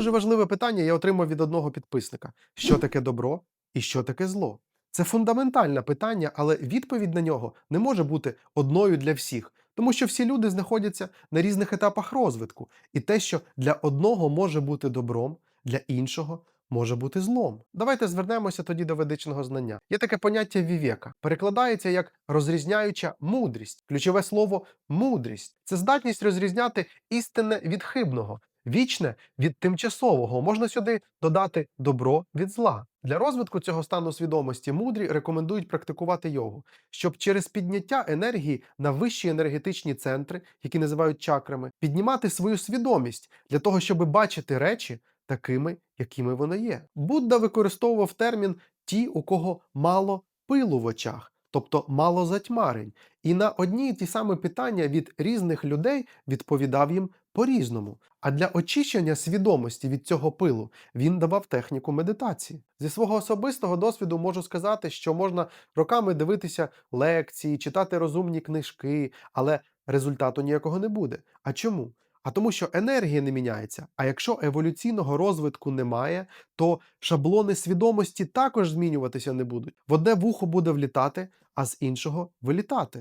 Дуже важливе питання я отримав від одного підписника: що таке добро і що таке зло? Це фундаментальне питання, але відповідь на нього не може бути одною для всіх, тому що всі люди знаходяться на різних етапах розвитку, і те, що для одного може бути добром, для іншого може бути злом. Давайте звернемося тоді до ведичного знання. Є таке поняття вівека, перекладається як розрізняюча мудрість. Ключове слово мудрість це здатність розрізняти істинне від хибного, вічне від тимчасового. Можна сюди додати добро від зла. Для розвитку цього стану свідомості мудрі рекомендують практикувати йогу, щоб через підняття енергії на вищі енергетичні центри, які називають чакрами, піднімати свою свідомість для того, щоб бачити речі такими, якими вони є. Будда використовував термін ті, у кого мало пилу в очах, тобто мало затьмарень, і на одні й ті самі питання від різних людей відповідав їм по-різному. А для очищення свідомості від цього пилу він давав техніку медитації. Зі свого особистого досвіду можу сказати, що можна роками дивитися лекції, читати розумні книжки, але результату ніякого не буде. А чому? А тому, що енергія не міняється. А якщо еволюційного розвитку немає, то шаблони свідомості також змінюватися не будуть. В одне вухо буде влітати, а з іншого вилітати.